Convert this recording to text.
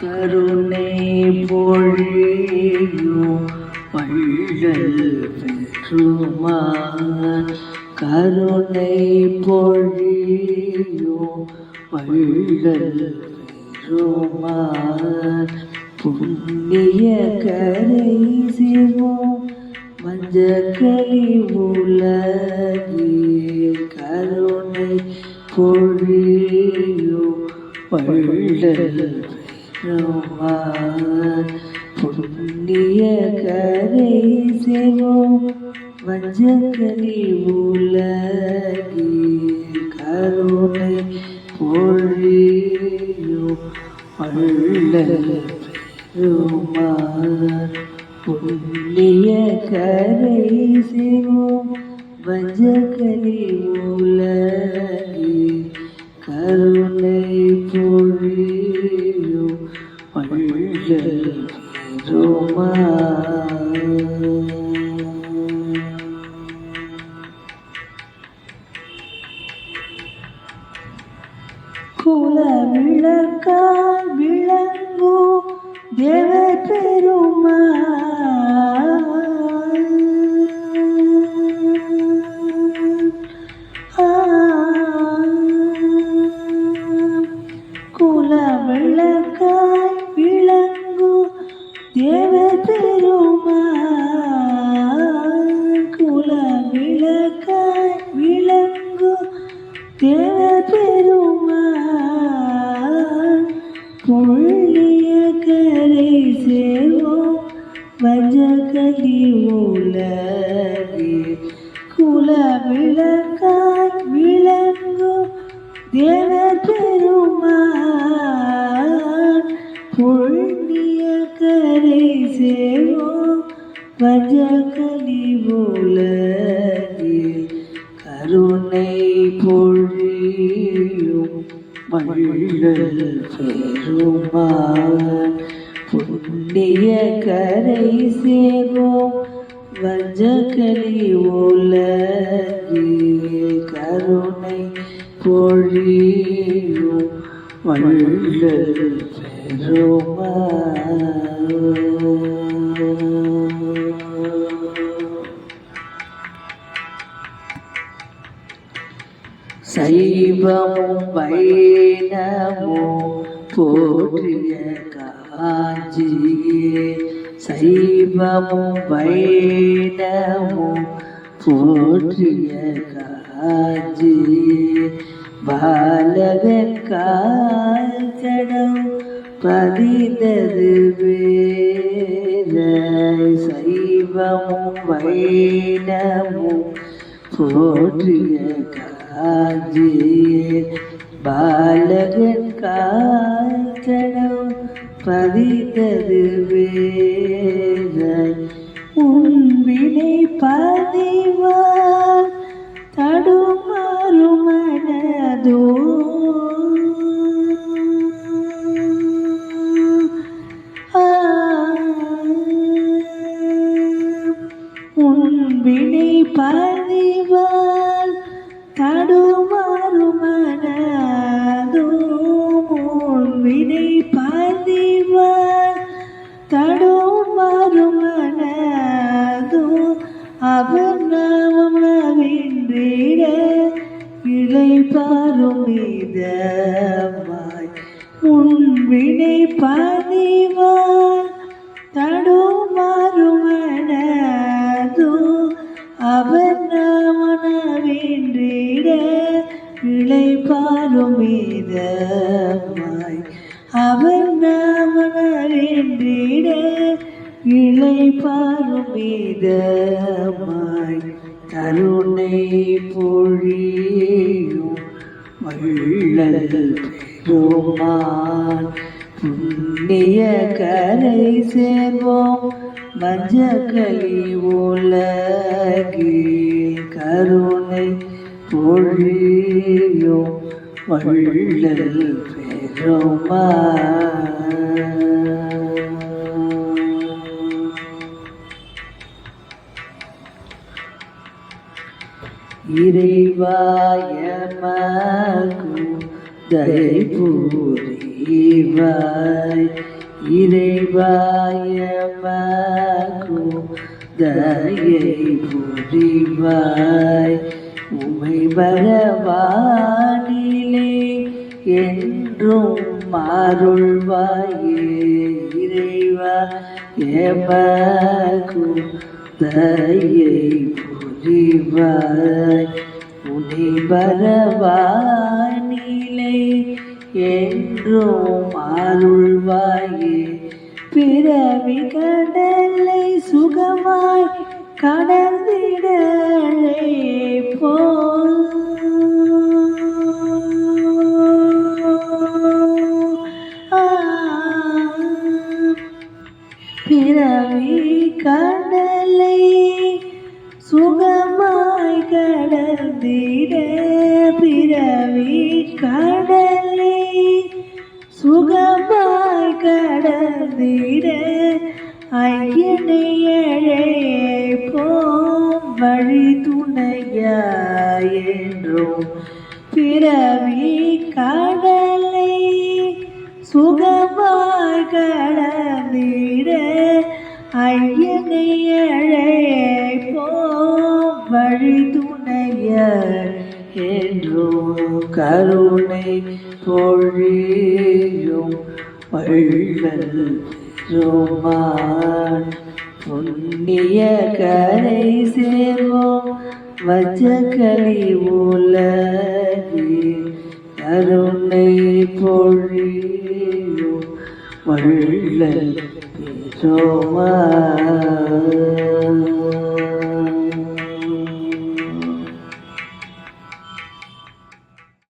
கருணை பொழியோ வள்ளல் பெற்றுமா கருணை பொழியோ வள்ளல் பெற்றுமா புண்ணிய கரை சிவோ மஞ்சக்கலி உலகே. கருணை பொழியோ வள்ளல் பெருமான் புண்ணிய கரை சிவம். மஞ்சக்கலி உலகி கருணை பொழியும். வள்ளல் பெருமான் புண்ணிய கரை சிவம். வஞ்சகலி உலகி கருணை பொழி பெருமான் புள்ளிய கரை சேவோம் வஜகலி உலகி. குல விளக்காய் விளங்கும் தேவ பெருமான் புள்ளிய கரை சேவோம் வஜகலி உலகில் கருணை பொழியும் வள்ளல் சொல்லுமான் புண்ணிய கரை சேரும் வஞ்சகலி உலகில் சைவமும் வைணமும் போற்றிய காஞ்சியே சைவமும் வைணமும் போற்றிய காஞ்சியே பாலகன் கால்கடம் பதிந்தது வேத சைவமும் வைணமும் போற்றிய கா காஞ்சியே பாலகன் காத்தடம் பதித்தது வேத உன்வினை பதிவார் தடுமாறுமனதோ உன்வினை பதிவால் இலை பாரும் உன் வினை பதிவாய். தடுமாறும் அவர் நாமனவின்றிட இலை பாருமிதமாய் அவர் நாமனவின்றிட இளை பாருமிதமாய் கருணை பொழியும் வள்ளல் பெருமான் புண்ணிய கரை சேர்வோம் மஞ்சக்கலி உலகி கருணை பொழியோ வள்ளல் பெருமான். இறைவாயமாகும். மகு தயபூரி இறைவாய் தயை புரிவாய் உமை பகவானிலே என்றும் மாறுள்வாயே இறைவா எமக்கும் தயை புரிவாய் உனை வரவானிலே என்றும் அருள்வாயே. பிறவி கடலை சுகமாய் கடந்திடலே போ. கடந்திட பிறவி கடலே. சுகமாய் கடந்திட ஐயனையழே அழைப்போம் வழி துணையாய் என்றும் பிறவி கடலை. சுகமாய் கடந்திட ஐயனையழே அழைப்போம் வழி என்றும் கருணை பொழியும் வள்ளல் ரோமான் புண்ணிய கரை சேர்வோம் வச்சக்கலி உலகில் கருணை பொழியும் வள்ளல் பெருமான்